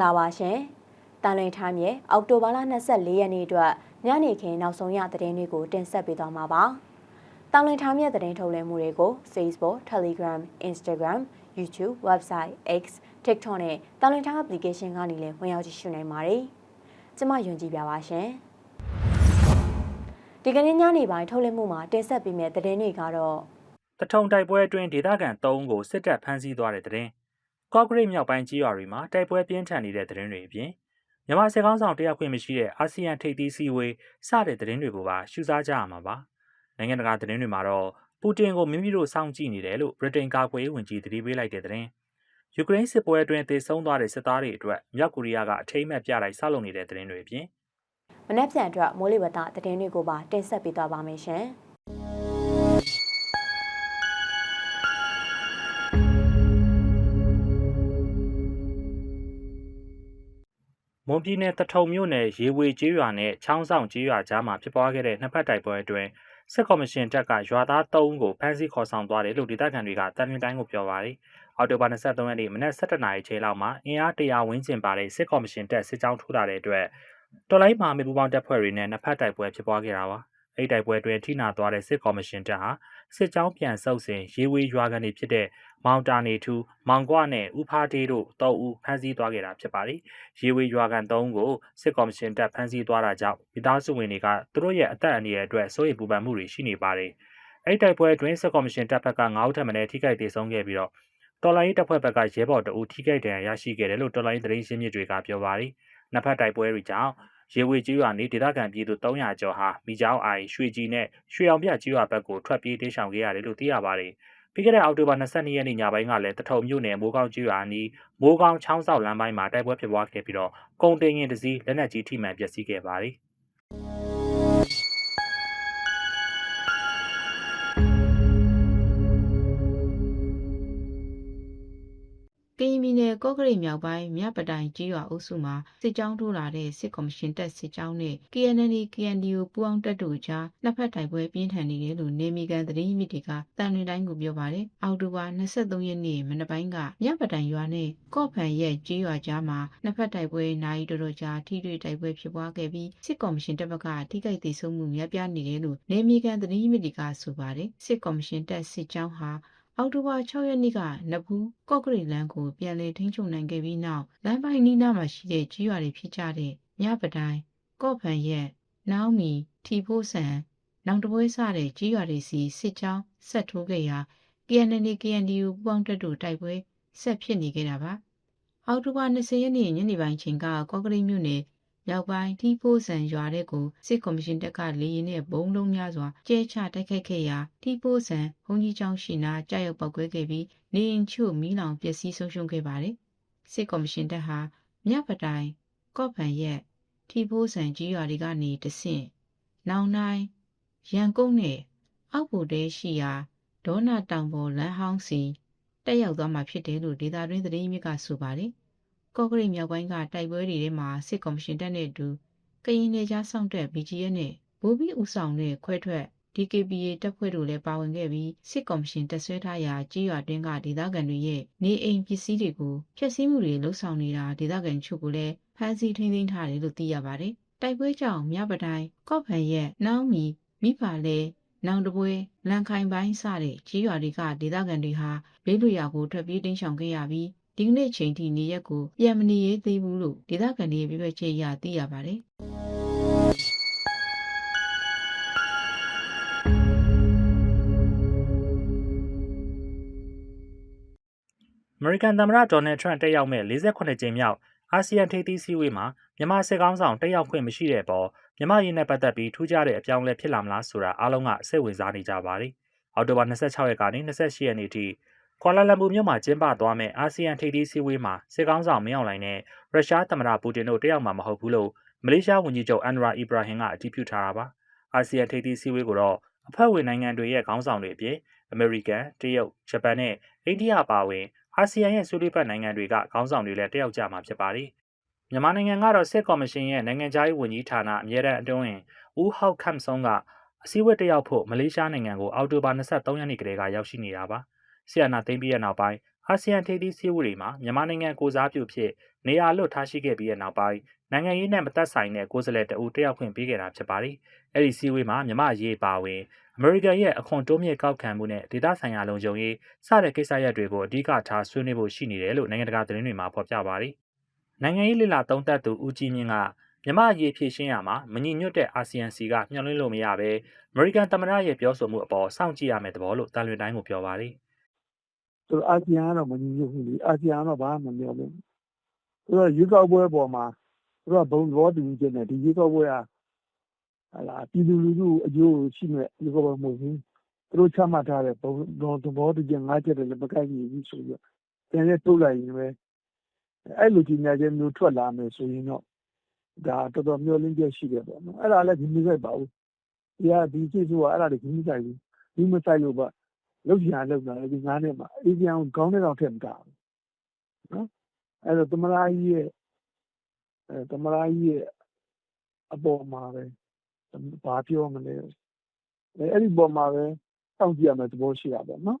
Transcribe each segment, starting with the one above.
္ဂလာပါရှင်။တန်လွင်ထိုင်းရဲ့အောက်တိုဘာလ24ရက်နေ့အတွက်ညနေခင်းနောက်ဆုံးရသတင်းတွေကိုတင်ဆက်ပေးသွားမှာပါ။တန်လွင်ထိုင်းရဲ့သတင်းထုတ်လွှင့်မှုတွေကို Facebook, Telegram, Instagram, YouTube, Website, X, TikTok နဲ့တန်လွင်ထိုင်း application ကနေလည်းဝင်ရောက်ကြည့်ရှုနိုင်ပါတယ်။ကျွန်မယွန်ကြည်ပြပါရှင်။ဒီကနေ့ညနေပိုင်းထုတ်လွှင့်မှုမှာတင်ဆက်ပေးမယ့်သတင်းတွေကတော့တထုံတိုက်ပွဲအတွင်းဒေသခံ3ဦးကိုစစ်တပ်ဖမ်းဆီးသွားတဲ့တဲ့တင်။ ကော့ဂရိတ်မြောက်ပိုင်းကြီးရွာတွေမှာတိုက်ပွဲပြင်းထန်နေတဲ့တဲ့တင်တွေအပြင်မြန်မာစစ်ကောင်းဆောင်တရားခွင့်မရှိတဲ့အာဆီယံထိပ်သီးစည်းဝေးစတဲ့တဲ့တင်တွေကိုပါရှုစားကြရမှာပါ။နိုင်ငံတကာတဲ့တင်တွေမှာတော့ပူတင်ကိုမိမိတို့စောင့်ကြည့်နေတယ်လို့ဗြိတိန်ကာကွယ်ရေးဝန်ကြီးတတိပေးလိုက်တဲ့တဲ့တင်။ယူကရိန်းစစ်ပွဲအတွင်းသေဆုံးသွားတဲ့စစ်သားတွေအတွက်မြောက်ကိုရီးယားကအထိမ်းအမှတ်ပြလိုက်ဆောက်လုပ်နေတဲ့တဲ့တင်တွေအပြင်မနက်ဖြန်အတွက်မိုးလေဝသသတင်းတွေကိုပါတင်ဆက်ပေးသွားပါမယ်ရှင်။ မွန်ပြည်နယ်တထုံမြို့နယ်ရေဝေကျေးရွာနဲ့ချောင်းဆောင်ကျေးရွာကြားမှာဖြစ်ပွားခဲ့တဲ့နှစ်ဖက်တိုက်ပွဲအတွင်းစစ်ကော်မရှင်တပ်ကရွာသား3ဦးကိုဖမ်းဆီးခေါ်ဆောင်သွားတယ်လို့ဒေသခံတွေကတန်မြင့်တိုင်းကိုပြောပါရယ်။အော်တိုဘာ23ရက်နေ့မနက်7:00နာရီချိန်လောက်မှာအင်အား100ဝန်းကျင်ပါတဲ့စစ်ကော်မရှင်တပ်စစ်ကြောင်းထိုးလာတဲ့အတွက်တော်လိုင်းမာမေပူပေါင်းတပ်ဖွဲ့တွေနဲ့နှစ်ဖက်တိုက်ပွဲဖြစ်ပွားခဲ့တာပါ။ အဲ့ဒီတိုက်ပွဲအတွင်းထိနာသွားတဲ့စစ်ကော်မရှင်တပ်ဟာစစ်ကြောင်းပြန်ဆုပ်စဉ်ရေဝေရွာကန်တွေဖြစ်တဲ့မောင်တာနေထူမောင်ကွနဲ့ဥဖားတေးတို့3ဦးဖမ်းဆီးသွားခဲ့တာဖြစ်ပါတယ်။ရေဝေရွာကန်3ဦးကိုစစ်ကော်မရှင်တပ်ဖမ်းဆီးသွားတာကြောင့်မိသားစုဝင်တွေကသူတို့ရဲ့အသက်အန္တရာယ်အတွက်စိုးရိမ်ပူပန်မှုတွေရှိနေပါတယ်။အဲ့ဒီတိုက်ပွဲအတွင်းစစ်ကော်မရှင်တပ်ဘက်က9ဦးထပ်မံထိခိုက်ဒေဆုံးခဲ့ပြီးတော့တော်လိုင်းရေးတပ်ဖွဲ့ဘက်ကရဲဘော်တအူထိခိုက်ဒဏ်ရာရရှိခဲ့တယ်လို့တော်လိုင်းသတင်းရှင်းမြစ်တွေကပြောပါတယ်။နှစ်ဖက်တိုက်ပွဲတွေကြောင့် ရေဝေကြီးရွာနေဒေသခံပြည်သူ300ကျော်ဟာမိချောင်းအိုင်ရွှေကြီးနဲ့ရွှေအောင်ပြကြီးရွာဘက်ကိုထွက်ပြေးတိမ်းရှောင်ခဲ့ရတယ်လို့သိရပါတယ်။ပြီးခဲ့တဲ့အောက်တိုဘာ22ရက်နေ့ညပိုင်းကလည်းတထုံမြို့နယ်မိုးကောင်းကြီးရွာနီးမိုးကောင်းချောင်းဆောက်လမ်းပိုင်းမှာတိုက်ပွဲဖြစ်ပွားခဲ့ပြီးတော့ကုံတင်ရင်တစည်းလက်နက်ကြီးထိမှန်ပျက်စီးခဲ့ပါတယ်။ နယ်ကော့ကရိတ်မြောက်ပိုင်းမြပတိုင်ကြီးရွာအုပ်စုမှာစစ်ကြောင်းထိုးလာတဲ့စစ်ကော်မရှင်တပ်စစ်ကြောင်းနဲ့ KNL KNDO ပူးပေါင်းတပ်တို့ကြားနှစ်ဖက်တိုက်ပွဲပြင်းထန်နေတယ်လို့နေမီကန်သတင်းမြစ်တွေကတန်လွင်တိုင်းကိုပြောပါတယ်။အောက်တိုဘာ23ရက်နေ့မနက်ပိုင်းကမြပတိုင်ရွာနဲ့ကော့ဖန်ရဲ့ကြီးရွာကြားမှာနှစ်ဖက်တိုက်ပွဲနိုင်တော်တော်ကြာထိတွေ့တိုက်ပွဲဖြစ်ပွားခဲ့ပြီးစစ်ကော်မရှင်တပ်ဘက်ကထိခိုက်ဒေဆုံးမှုများပြားနေတယ်လို့နေမီကန်သတင်းမြစ်တွေကဆိုပါတယ်။စစ်ကော်မရှင်တပ်စစ်ကြောင်းဟာ အောက်တိုဘာ6ရက်နေ့ကနဘူးကော့ကရိတ်လမ်းကိုပြန်လည်ထိန်းချုပ်နိုင်ခဲ့ပြီးနောက်လမ်းပိုင်းနီးနားမှာရှိတဲ့ကြီးရွာတွေဖြစ်ကြတဲ့မြပတိုင်းကော့ဖန်ရက်နောင်မီထီဖိုးဆန်နောင်တပွဲစတဲ့ကြီးရွာတွေစီစစ်ကြောင်းဆက်ထိုးခဲ့ရာ KNL KNDU ပူပေါင်းတပ်တို့တိုက်ပွဲဆက်ဖြစ်နေခဲ့တာပါအောက်တိုဘာ20ရက်နေ့ညနေပိုင်းချိန်ကကော့ကရိတ်မြို့နယ် မြောက်ပိုင်းထီဖိုးဆန်ရွာတဲ့ကိုစစ်ကော်မရှင်တပ်ကလေရင်နဲ့ဘုံလုံးများစွာကျဲချတိုက်ခိုက်ခဲ့ရာထီဖိုးဆန်ဘုံကြီးကျောင်းရှိနာကြားရောက်ပောက်ကွဲခဲ့ပြီးနေအိမ်ချို့မီးလောင်ပျက်စီးဆုံးရှုံးခဲ့ပါတယ်။စစ်ကော်မရှင်တပ်ဟာမြပတိုင်ကော့ဖန်ရက်ထီဖိုးဆန်ကြီးရွာတွေကနေတဆင့်နောင်နိုင်ရန်ကုန်နဲ့အောက်ပိုတဲရှိရာဒေါနာတောင်ပေါ်လမ်းဟောင်းစီတက်ရောက်သွားမှာဖြစ်တယ်လို့ဒေတာတွင်းသတင်းမြစ်ကဆိုပါတယ်။ ကော့ကရိတ်မြောက်ပိုင်းကတိုက်ပွဲတွေထဲမှာစစ်ကော်မရှင်တပ်နဲ့အတူကရင်နယ်ကြားစောင့်တပ် BGF နဲ့ဘူဘီဦးဆောင်တဲ့ခွဲထွက် DKPA တပ်ဖွဲ့တို့လည်းပါဝင်ခဲ့ပြီးစစ်ကော်မရှင်တပ်ဆွဲထားရာကြေးရွာတွင်းကဒေသခံတွေရဲ့နေအိမ်ပစ္စည်းတွေကိုဖျက်ဆီးမှုတွေလှုပ်ဆောင်နေတာဒေသခံချို့ကိုလည်းဖမ်းဆီးထိန်းသိမ်းထားတယ်လို့သိရပါတယ်။တိုက်ပွဲကြောင့်မြပတိုင်းကော့ဖန်ရဲ့နောင်မီမိဖလဲနောင်တပွဲလန်ခိုင်ပိုင်းစတဲ့ကြေးရွာတွေကဒေသခံတွေဟာဘေးလွတ်ရာကိုထွက်ပြေးတိမ်းရှောင်ခဲ့ရပြီး ဒီကနေ့ချိန်ထိနေရက်ကိုပြန်မနေရေးသေးဘူးလို့ဒေသခံတွေပြပြချက်အရသိရပါတယ်။အမေရိကန်သမ္မတဒေါ်နယ်ထရန့်တက်ရောက်မဲ့48ကြိမ်မြောက်အာဆီယံထိပ်သီးစည်းဝေးမှာမြန်မာစစ်ကောင်းဆောင်တက်ရောက်ခွင့်မရှိတဲ့အပေါ်မြန်မာရင်းနဲ့ပတ်သက်ပြီးထူးခြားတဲ့အပြောင်းအလဲဖြစ်လာမလားဆိုတာအားလုံးကစိတ်ဝင်စားနေကြပါတယ်။အောက်တိုဘာ26ရက်ကနေ28ရက်နေ့ထိ ကွာလာလမ်ပူမြို့မှာကျင်းပသွားမယ့်အာဆီယံထိပ်သီးစည်းဝေးမှာစစ်ကောင်းဆောင်မင်းအောင်လှိုင်နဲ့ရုရှားသမ္မတပူတင်တို့တက်ရောက်မှာမဟုတ်ဘူးလို့မလေးရှားဝန်ကြီးချုပ်အန်ဒရာအီဘရာဟင်ကအတည်ပြုထားတာပါ။အာဆီယံထိပ်သီးစည်းဝေးကိုတော့အဖွဲ့ဝင်နိုင်ငံတွေရဲ့ခေါင်းဆောင်တွေအပြင်အမေရိကန်၊တရုတ်၊ဂျပန်နဲ့အိန္ဒိယအပါအဝင်အာဆီယံရဲ့ဆွေးနွေးဖက်နိုင်ငံတွေကခေါင်းဆောင်တွေလည်းတက်ရောက်ကြမှာဖြစ်ပါတယ်။မြန်မာနိုင်ငံကတော့စစ်ကော်မရှင်ရဲ့နိုင်ငံခြားရေးဝန်ကြီးဌာနအမြဲတမ်းအတွင်းဝင်ဦးဟောက်ခမ်ဆုံကအစည်းအဝေးတက်ရောက်ဖို့မလေးရှားနိုင်ငံကိုအောက်တိုဘာ23ရက်နေ့ကတည်းကရောက်ရှိနေတာပါ။ ဆီယနာသိမ်းပြီးတဲ့နောက်ပိုင်းအာဆီယံထိပ်သီးစည်းဝေးတွေမှာမြန်မာနိုင်ငံကိုစားပြုဖြစ်နေရာလွတ်ထားရှိခဲ့ပြီးတဲ့နောက်ပိုင်းနိုင်ငံရေးနဲ့မသက်ဆိုင်တဲ့ကိုယ်စားလှယ်တအူတက်ရောက်ခွင့်ပေးခဲ့တာဖြစ်ပါတယ်။အဲ့ဒီစည်းဝေးမှာမြန်မာရေးပါဝင်အမေရိကန်ရဲ့အခွန်တိုးမြင့်ကောက်ခံမှုနဲ့ဒေသဆိုင်ရာလုံခြုံရေးစတဲ့ကိစ္စရပ်တွေကိုအဓိကထားဆွေးနွေးဖို့ရှိနေတယ်လို့နိုင်ငံတကာသတင်းတွေမှာဖော်ပြပါတယ်။နိုင်ငံရေးလှစ်လာသုံးသပ်သူဦးကြီးမြင့်ကမြန်မာရေးဖြည့်ရှင်းရမှာမညီညွတ်တဲ့အာဆီယံစီကမျှော်လင့်လို့မရဘဲအမေရိကန်သမ္မတရဲ့ပြောဆိုမှုအပေါ်စောင့်ကြည့်ရမယ့်သဘောလို့တန်လွင်တိုင်းကိုပြောပါတယ် ဆိုတော့အာဆီယံကတော့မညီညွတ်ဘူးလေအာဆီယံကတော့ဘာမှမပြောဘူးဆိုတော့ရွေးကောက်ပွဲပေါ်မှာသူကဘုံသဘောတူညီချက်နဲ့ဒီရွေးကောက်ပွဲကဟာလာပြည်သူလူထုအကျိုးရှိမဲ့ရွေးကောက်ပွဲမဟုတ်ဘူးသူတို့ချမှတ်ထားတဲ့ဘုံသဘောတူချက်၅ချက်တွေလည်းမကိုက်ညီဘူးဆိုပြီးတော့ပြန်လဲတုတ်လိုက်ရင်ပဲအဲ့လိုကြီးညာချက်မျိုးထွက်လာမယ်ဆိုရင်တော့ဒါတော်တော်မျှော်လင့်ချက်ရှိတယ်ပေါ့နော်အဲ့ဒါလည်းဒီမဆိုင်ပါဘူးဒီကဒီကိစ္စကအဲ့ဒါတွေဒီမဆိုင်ဘူးဒီမဆိုင်လို့ပါ လောက်ပြန်လောက်တာဒီငါးနှစ်မှာအေဂျင်အောင်ခေါင်းထဲတော့ထည့်မတာဘူးနော်အဲ့တော့သမရာကြီးရဲ့အဲသမရာကြီးရဲ့အပေါ်မှာပဲဘာပြောမလဲအဲအဲ့ဒီပေါ်မှာပဲစောင့်ကြည့်ရမယ်သဘောရှိတာပေါ့နော်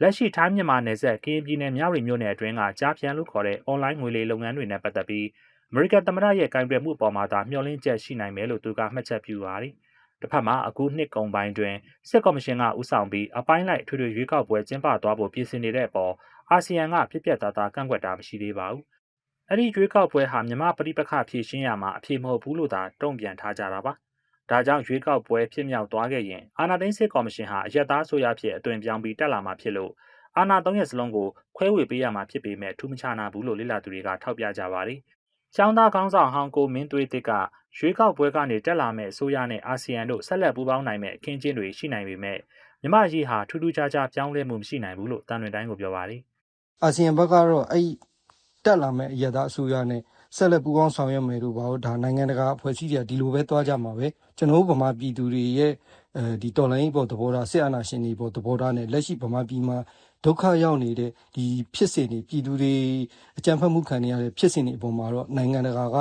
လက်ရှိထိုင်းမြန်မာနယ်စပ်ကရင်ပြည်နယ်မြဝတီမြို့နယ်အတွင်းကကြားပြန်လို့ခေါ်တဲ့ online ငွေလေလုပ်ငန်းတွေနဲ့ပတ်သက်ပြီးအမေရိကန်သမ္မတရဲ့ကင်တွယ်မှုအပေါ်မှာသာမျှော်လင့်ချက်ရှိနိုင်မယ်လို့သူကမှတ်ချက်ပြုပါတယ်။ တစ်ဖက်မှာအခုနှစ်ကုန်ပိုင်းတွင်စစ်ကော်မရှင်ကဦးဆောင်ပြီးအပိုင်းလိုက်ထွေထွေရွေးကောက်ပွဲကျင်းပသွားဖို့ပြင်ဆင်နေတဲ့အပေါ်အာဆီယံကပြည့်ပြတ်သားသားကန့်ကွက်တာမရှိသေးပါဘူး။အဲ့ဒီရွေးကောက်ပွဲဟာမြန်မာပြည်ပခဖြည့်ရှင်းရမှာအဖြေမဟုတ်ဘူးလို့သာတုံ့ပြန်ထားကြတာပါ။ဒါကြောင့်ရွေးကောက်ပွဲဖြစ်မြောက်သွားခဲ့ရင်အာဏာသိမ်းစစ်ကော်မရှင်ဟာအယက်သားဆိုရဖြစ်အသွင်ပြောင်းပြီးတက်လာမှာဖြစ်လို့အာဏာသုံးရက်စလုံးကိုခွဲဝေပေးရမှာဖြစ်ပေမဲ့ထူးမခြားနာဘူးလို့လေ့လာသူတွေကထောက်ပြကြပါတယ်။ ကျောင်းသားခေါင်းဆောင်ဟောင်းကိုမင်းသွေးတစ်ကရွေးကောက်ပွဲကနေတက်လာမဲ့အစိုးရနဲ့အာဆီယံတို့ဆက်လက်ပူးပေါင်းနိုင်မဲ့အခင်းကျင်းတွေရှိနိုင်ပေမဲ့မြမကြီးဟာထူးထူးခြားခြားပြောင်းလဲမှုမရှိနိုင်ဘူးလို့တန်လွင်တိုင်းကိုပြောပါတယ်အာဆီယံဘက်ကတော့အဲ့တက်လာမဲ့အရသာအစိုးရနဲ့ဆက်လက်ပူးပေါင်းဆောင်ရွက်မယ်လို့ပါတော့ဒါနိုင်ငံတကာအဖွဲ့အစည်းတွေကဒီလိုပဲသွားကြမှာပဲကျွန်တော်တို့ဗမာပြည်သူတွေရဲ့အဲဒီတော်လိုင်းပေါ်သဘောထားစစ်အာဏာရှင်တွေပေါ်သဘောထားနဲ့လက်ရှိဗမာပြည်မှာ ဒုက္ခရောက်နေတဲ့ဒီဖြစ်စဉ်တွေပြည်သူတွေအကြံဖတ်မှုခံနေရတဲ့ဖြစ်စဉ်တွေအပေါ်မှာတော့နိုင်ငံတကာက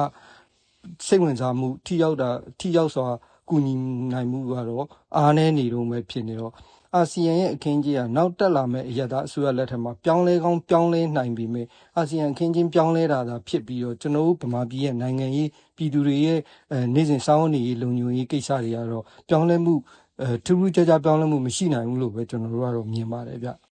စိတ်ဝင်စားမှုထိရောက်တာထိရောက်စွာကူညီနိုင်မှုကတော့အားနည်းနေတော့မှဖြစ်နေတော့အာဆီယံရဲ့အခင်းကြီးကနောက်တက်လာမဲ့အရသာအစိုးရလက်ထက်မှာပြောင်းလဲကောင်းပြောင်းလဲနိုင်ပြီမဲ့အာဆီယံအခင်းချင်းပြောင်းလဲတာသာဖြစ်ပြီးတော့ကျွန်တော်တို့ဗမာပြည်ရဲ့နိုင်ငံရေးပြည်သူတွေရဲ့အဲနေ့စဉ်စောင်းနေရေးလုံခြုံရေးကိစ္စတွေကတော့ပြောင်းလဲမှုအဲထူးထူးခြားခြားပြောင်းလဲမှုမရှိနိုင်ဘူးလို့ပဲကျွန်တော်တို့ကတော့မြင်ပါတယ်ဗျ။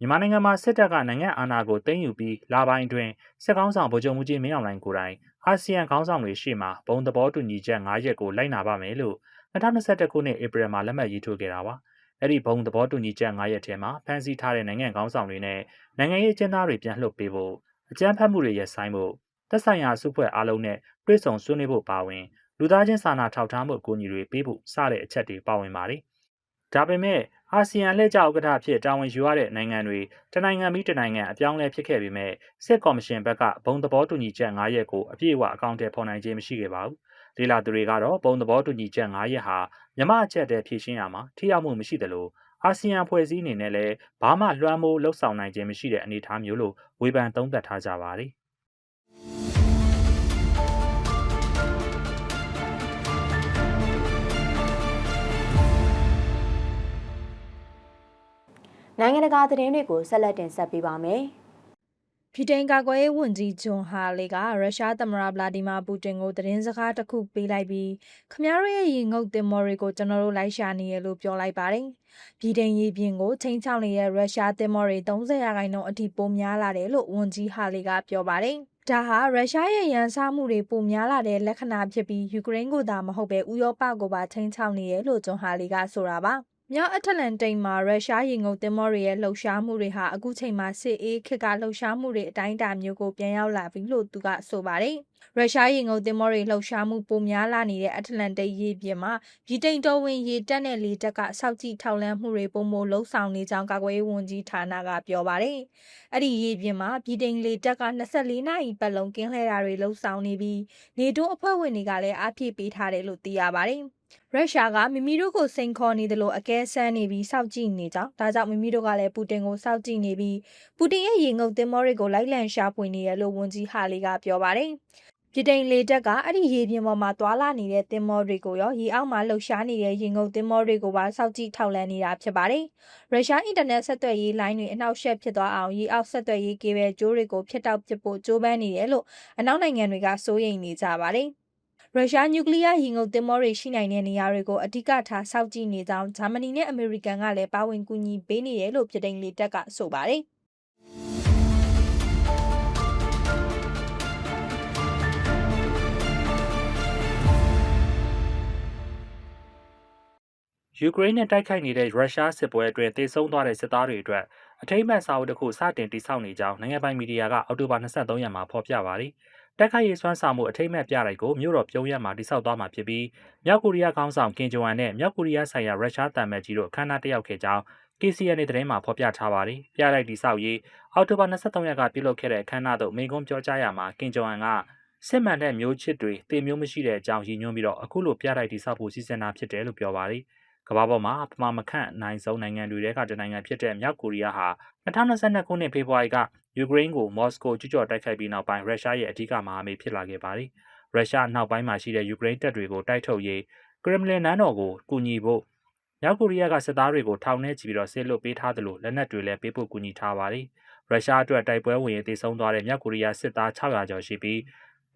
မြန်မာနိုင်ငံမှာစစ်တပ်ကနိုင်ငံအာဏာကိုသိမ်းယူပြီးလာပိုင်းတွင်စစ်ကောင်းဆောင်ဗိုလ်ချုပ်မှုကြီးမင်းအောင်လှိုင်ကိုယ်တိုင်အာဆီယံခေါင်းဆောင်တွေရှေ့မှဘုံသဘောတူညီချက်၅ရက်ကိုလိုက်နာပါမယ်လို့2021ခုနှစ်ဧပြီမှာလက်မှတ်ရေးထိုးခဲ့တာပါ။အဲ့ဒီဘုံသဘောတူညီချက်၅ရက်ထဲမှာဖန်ဆီးထားတဲ့နိုင်ငံခေါင်းဆောင်တွေနဲ့နိုင်ငံရေးအကျဉ်းသားတွေပြန်လွှတ်ပေးဖို့အကြမ်းဖက်မှုတွေရပ်ဆိုင်းဖို့သက်ဆိုင်ရာစုဖွဲ့အားလုံးနဲ့တွဲဆောင်ဆွေးနွေးဖို့ပါဝင်လူသားချင်းစာနာထောက်ထားမှုအကူအညီတွေပေးဖို့စတဲ့အချက်တွေပါဝင်ပါတယ်။ဒါပေမဲ့ အာဆီယံလက်ကျဥက္ကဋ္ဌဖြစ်တာဝန်ယူရတဲ့နိုင်ငံတွေတနိုင်ငံပြီးတနိုင်ငံအပြောင်းအလဲဖြစ်ခဲ့ပေမဲ့စစ်ကော်မရှင်ဘက်ကဘုံသဘောတူညီချက်၅ရက်ကိုအပြည့်အဝအကောင့်ထဲပေါ်နိုင်ခြင်းမရှိခဲ့ပါဘူး။ဒေလာသူတွေကတော့ဘုံသဘောတူညီချက်၅ရက်ဟာမြမအချက်တည်းဖြည့်ရှင်းရမှာထိရောက်မှုမရှိတယ်လို့အာဆီယံဖွဲ့စည်းအနေနဲ့လည်းဘာမှလွှမ်းမိုးလှုပ်ဆောင်နိုင်ခြင်းမရှိတဲ့အနေအထားမျိုးလို့ဝေဖန်သုံးသပ်ထားကြပါတယ်။ နိုင်ငံတကာသတင်းတွေကိုဆက်လက်တင်ဆက်ပေးပါမယ်။ဗြိတိန်ကာကွယ်ရေးဝန်ကြီးဂျွန်ဟာလီကရုရှားသမ္မတဗလာဒီမာပူတင်ကိုသတင်းစကားတစ်ခုပေးလိုက်ပြီးခမရတို့ရဲ့ရေငုပ်တင်မော်တွေကိုကျွန်တော်တို့လိုက်ရှာနေရလို့ပြောလိုက်ပါတယ်။ဗြိတိန်ရေပြင်ကိုချိန်ချောက်နေတဲ့ရုရှားတင်မော်တွေ30ရာခိုင်နှုန်းအထိပိုများလာတယ်လို့ဝန်ကြီးဟာလီကပြောပါတယ်။ဒါဟာရုရှားရဲ့ရန်စားမှုတွေပိုများလာတဲ့လက္ခဏာဖြစ်ပြီးယူကရိန်းကိုသာမဟုတ်ပဲဥရောပကိုပါချိန်ချောက်နေရလို့ဂျွန်ဟာလီကဆိုတာပါ။ မြောက်အတ္တလန်တိတ်မှာရုရှားရေငုပ်သင်္ဘောတွေရဲ့လှုပ်ရှားမှုတွေဟာအခုချိန်မှာစစ်အေးခေတ်ကလှုပ်ရှားမှုတွေအတိုင်းအတာမျိုးကိုပြန်ရောက်လာပြီလို့သူကဆိုပါတယ်။ရုရှားရေငုပ်သင်္ဘောတွေလှုပ်ရှားမှုပိုများလာနေတဲ့အတ္တလန်တိတ်ရေပြင်မှာဗြိတိန်တော်ဝင်ရေတပ်နဲ့လေတပ်ကစောက်ကြည့်ထောက်လန်းမှုတွေပုံမလှုပ်ဆောင်နေကြောင်းကာကွယ်ရေးဝန်ကြီးဌာနကပြောပါတယ်။အဲ့ဒီရေပြင်မှာဗြိတိန်လေတပ်က24နာရီပတ်လုံးကင်းလှည့်တာတွေလှုပ်ဆောင်နေပြီးနေတိုးအဖွဲ့ဝင်တွေကလည်းအားဖြည့်ပေးထားတယ်လို့သိရပါတယ်။ ရုရှားကမိမိတို့ကိုစိန်ခေါ်နေတယ်လို့အကဲဆန်းနေပြီးစောင့်ကြည့်နေကြောင်းဒါကြောင့်မိမိတို့ကလည်းပူတင်ကိုစောင့်ကြည့်နေပြီးပူတင်ရဲ့ရေငုပ်သင်္ဘောတွေကိုလိုက်လံရှာဖွေနေရလို့ဝန်ကြီးဟာလီကပြောပါတယ်ပြည်တိန်လေတပ်ကအဲ့ဒီရေပြင်ပေါ်မှာသွာလာနေတဲ့သင်္ဘောတွေကိုရောရေအောက်မှာလှုပ်ရှားနေတဲ့ရေငုပ်သင်္ဘောတွေကိုပါစောက်ကြည့်ထောက်လှမ်းနေတာဖြစ်ပါတယ်။ရုရှားအင်တာနက်ဆက်သွယ်ရေးလိုင်းတွေအနှောက်အယှက်ဖြစ်သွားအောင်ရေအောက်ဆက်သွယ်ရေးကေဘယ်ကြိုးတွေကိုဖျက်တောက်ပစ်ဖို့ကြိုးပမ်းနေတယ်လို့အနောက်နိုင်ငံတွေကစိုးရိမ်နေကြပါတယ်။ ရုရှားနျူကလ িয়ার ရေငုပ်သင်္ဘောတွေရှိနိုင်တဲ့နေရာတွေကိုအဓိကထားစောင့်ကြည့်နေကြောင်းဂျာမနီနဲ့အမေရိကန်ကလည်းပါဝင်ကူညီပေးနေတယ်လို့ပြည်တိန်လေတပ်ကဆိုပါတယ်။ယူကရိန်းနဲ့တိုက်ခိုက်နေတဲ့ရုရှားစစ်ပွဲအတွင်းတေဆုံးသွားတဲ့စစ်သားတွေအတွက်အထိမ့်မှန်စာအုပ်တစ်ခုစတင်တည်ဆောက်နေကြောင်းနိုင်ငံပိုင်မီဒီယာကအောက်တိုဘာ23ရက်မှာဖော်ပြပါတယ်။ တိုက်ခိုက်ရေးစွမ်းဆောင်မှုအထိမ့်မှန်ပြတိုက်ကိုမြို့တော်ပြုံးရက်မှာတည်ဆောက်သွားမှာဖြစ်ပြီးမြောက်ကိုရီးယားခေါင်းဆောင်ကင်ဂျွန်နဲ့မြောက်ကိုရီးယားဆိုင်ရာရုရှားတံမန်ကြီးတို့အခမ်းအနားတက်ရောက်ခဲ့ကြောင်း KCNA သတင်းမှာဖော်ပြထားပါတယ်။ပြတိုက်တည်ဆောက်ရေးအောက်တိုဘာ23ရက်ကပြုလုပ်ခဲ့တဲ့အခမ်းအနားသို့မိန့်ခွန်းပြောကြားရမှာကင်ဂျွန်ကစစ်မှန်တဲ့မျိုးချစ်တွေတည်မျိုးမရှိတဲ့အကြောင်းရည်ညွှန်းပြီးတော့အခုလိုပြတိုက်တည်ဆောက်ဖို့စီစဉ်တာဖြစ်တယ်လို့ပြောပါတယ်။ကမ္ဘာပေါ်မှာပမာမခန့်အနိုင်ဆုံးနိုင်ငံတွေထဲကတနိုင်ငံဖြစ်တဲ့မြောက်ကိုရီးယားဟာ2022ခုနှစ်ဖေဖော်ဝါရီက ယူကရိန်းကိုမော်စကိုကျူးကျော်တိုက်ခိုက်ပြီးနောက်ပိုင်းရုရှားရဲ့အဓိကမဟာမိတ်ဖြစ်လာခဲ့ပါတယ်။ရုရှားနောက်ပိုင်းမှာရှိတဲ့ယူကရိန်းတပ်တွေကိုတိုက်ထုတ်ရေးကရမလင်နန်းတော်ကိုကူညီဖို့မြောက်ကိုရီးယားကစစ်သားတွေကိုထောင်ထဲချီပြီးတော့ဆေးလွတ်ပေးထားတယ်လို့လက်နက်တွေလည်းပေးဖို့ကူညီထားပါတယ်။ရုရှားအတွက်တိုက်ပွဲဝင်ရေးတည်ဆုံသွားတဲ့မြောက်ကိုရီးယားစစ်သား600ကျော်ရှိပြီး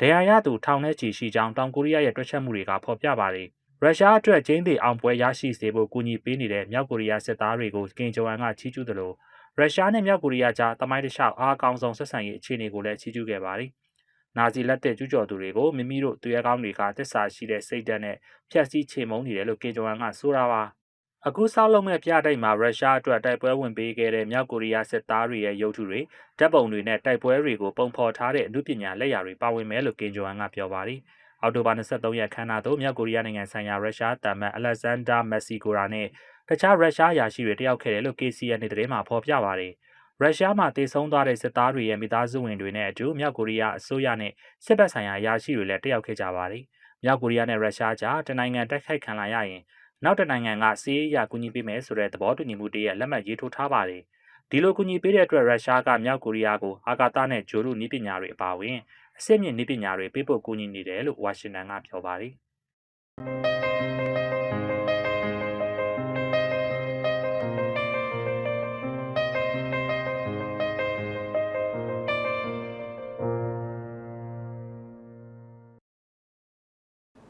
ဒဏ်ရာရသူထောင်ထဲချီရှိကြောင်းတောင်ကိုရီးယားရဲ့တွက်ချက်မှုတွေကဖော်ပြပါတယ်။ရုရှားအတွက်ကျင်းသေးအောင်ပွဲရရှိစေဖို့ကူညီပေးနေတဲ့မြောက်ကိုရီးယားစစ်သားတွေကိုကင်ဂျုံအန်ကချီးကျူးသလို ရုရှားနဲ့မြောက်ကိုရီးယားကြားတမိုင်းတစ်လျှောက်အားအကောင်းဆုံးဆက်ဆံရေးအခြေအနေကိုလည်းချီးကျူးခဲ့ပါတယ်။နာဇီလက်သက်ကျူးကျော်သူတွေကိုမိမိတို့သူရဲကောင်းတွေကတစ္ဆာရှိတဲ့စိတ်ဓာတ်နဲ့ဖျက်ဆီးချေမှုန်းနေတယ်လို့ကင်ဂျုံအန်ကဆိုတာပါ။အခုဆောက်လုပ်မဲ့ပြတိုက်မှာရုရှားအတွက်တိုက်ပွဲဝင်ပေးခဲ့တဲ့မြောက်ကိုရီးယားစစ်သားတွေရဲ့ရုပ်ထုတွေဓာတ်ပုံတွေနဲ့တိုက်ပွဲတွေကိုပုံဖော်ထားတဲ့အမှုပညာလက်ရာတွေပါဝင်မယ်လို့ကင်ဂျိုအန်ကပြောပါတယ်။ အောက်တိုဘာ23ရက်ခန်းနာသို့မြောက်ကိုရီးယားနိုင်ငံဆိုင်ရာရုရှားတမန်အလက်ဇန်ဒါမက်ဆီကိုရာနဲ့တခြားရုရှားအရာရှိတွေတယောက်ခဲ့တယ်လို့ KCN နဲ့သတင်းမှာဖော်ပြပါတယ်။ရုရှားမှာတေဆုံးသွားတဲ့စစ်သားတွေရဲ့မိသားစုဝင်တွေနဲ့အတူမြောက်ကိုရီးယားအစိုးရနဲ့စစ်ဘက်ဆိုင်ရာအရာရှိတွေလည်းတယောက်ခဲ့ကြပါတယ်။မြောက်ကိုရီးယားနဲ့ရုရှားကြားတနိုင်ငံတိုက်ခိုက်ခံလာရရင်နောက်တနိုင်ငံကစီးရေးရာကူညီပေးမယ်ဆိုတဲ့သဘောတူညီမှုတည်းရဲ့လက်မှတ်ရေးထိုးထားပါတယ်။ဒီလိုကူညီပေးတဲ့အတွက်ရုရှားကမြောက်ကိုရီးယားကိုအာကာသနဲ့ဂျိုလူနည်းပညာတွေအပါအဝင် အစစ်မြင့်နည်းပညာတွေပေးပို့ကူညီနေတယ်လို့ဝါရှင်တန်ကပြောပါတယ်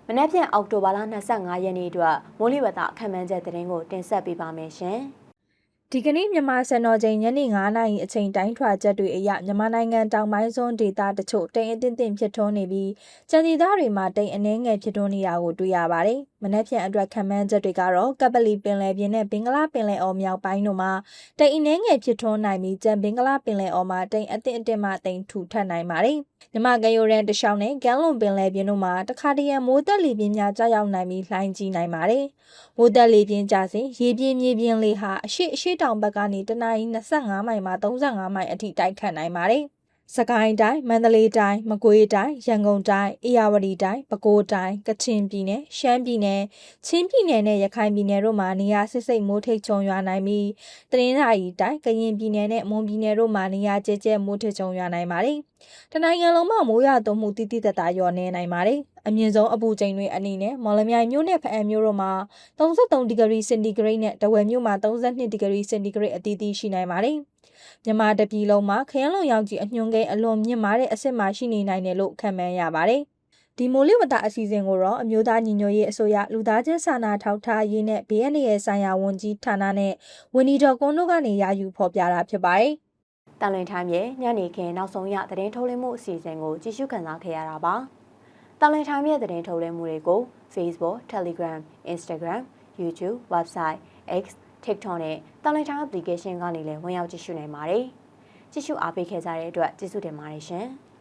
မနက်ဖြန်အောက်တိုဘာလ25ရက်နေ့အတွက်မိုးလေဝသအခမ်းအနားချက်သတင်းကိုတင်ဆက်ပေးပါမယ်ရှင်။ ဒီကနေ့မြန်မာစံတော်ချိန်ညနေ9:00နာရီအချိန်တိုင်းထွာချက်တွေအရမြန်မာနိုင်ငံတောင်ပိုင်းစွန်းဒေသတချို့တိမ်အထင်ထင်ဖြစ်ထွန်းနေပြီးကြံစီသားတွေမှာတိမ်အနှဲငယ်ဖြစ်ထွန်းနေတာကိုတွေ့ရပါတယ်။ မနက်ဖြန်အတွက်ခံမှန်းချက်တွေကတော့ကပလီပင်လယ်ပြင်နဲ့ဘင်္ဂလားပင်လယ်အော်မြောက်ပိုင်းတို့မှာတိမ်အနှဲငယ်ဖြစ်ထွန်းနိုင်ပြီးကြံဘင်္ဂလားပင်လယ်အော်မှာတိမ်အထင်အထင်မှတိမ်ထူထပ်နိုင်ပါတယ်။မြမကရိုရန်တလျှောက်နဲ့ကမ်းလွန်ပင်လယ်ပြင်တို့မှာတခါတရံမိုးသက်လေပြင်းများကြာရောက်နိုင်ပြီးလှိုင်းကြီးနိုင်ပါတယ်။မိုးသက်လေပြင်းကြစဉ်ရေပြင်းမြေပြင်းလေဟာအရှိအရှိတောင်ဘက်ကနေတနအီ25မိုင်မှ35မိုင်အထိတိုက်ခတ်နိုင်ပါတယ်။ စကိုင်းတိုင်းမန္တလေးတိုင်းမကွေးတိုင်းရန်ကုန်တိုင်းအေရဝတီတိုင်းပဲခူးတိုင်းကချင်ပြည်နယ်ရှမ်းပြည်နယ်ချင်းပြည်နယ်နဲ့ရခိုင်ပြည်နယ်တို့မှာနေရာစစ်စိတ်မိုးထိတ်ချုံရွာနိုင်ပြီးတနင်္သာရီတိုင်းကရင်ပြည်နယ်နဲ့မွန်ပြည်နယ်တို့မှာနေရာကျကျမိုးထိတ်ချုံရွာနိုင်ပါတယ်။တနိုင်ငံလုံးမှာမိုးရွာသွန်းမှုတိတိတတ်တာရွာနေနိုင်ပါတယ်။ အမြင့်ဆုံးအပူချိန်တွေအနေနဲ့မော်လမြိုင်မြို့နဲ့ဖအံမြို့တို့မှာ33ဒီဂရီစင်တီဂရိတ်နဲ့တဝယ်မြို့မှာ32ဒီဂရီစင်တီဂရိတ်အသီးသီးရှိနိုင်ပါတယ်။မြန်မာတပြည်လုံးမှာခရမ်းလွန်ရောက်ကြီးအညွန်ကိန်းအလွန်မြင့်မားတဲ့အဆင့်မှာရှိနေနိုင်တယ်လို့ခန့်မှန်းရပါတယ်။ဒီမိုးလေဝသအစီအစဉ်ကိုတော့အမျိုးသားညီညွတ်ရေးအစိုးရလူသားချင်းစာနာထောက်ထားရေးနဲ့ BNN ရဲ့ဆိုင်ရာဝန်ကြီးဌာနနဲ့ဝန်ကြီးတော်ကွန်းတို့ကနေရာယူဖော်ပြတာဖြစ်ပါတယ်။တန်လွင်ထိုင်းရဲ့ညနေခင်းနောက်ဆုံးရသတင်းထုတ်လွှင့်မှုအစီအစဉ်ကိုကြည့်ရှုခံစားခဲ့ရတာပါ။ တန်လွင်ထိုင်းရဲ့သတင်းထုတ်လွှင့်မှုတွေကို Facebook, Telegram, Instagram, YouTube, Website, X, TikTok နဲ့တန်လွင်ထိုင်း application ကနေလည်းဝင်ရောက်ကြည့်ရှုနိုင်ပါတယ်။ကြည့်ရှုအားပေးခဲ့ကြတဲ့အတွက်ကျေးဇူးတင်ပါတယ်ရှင်။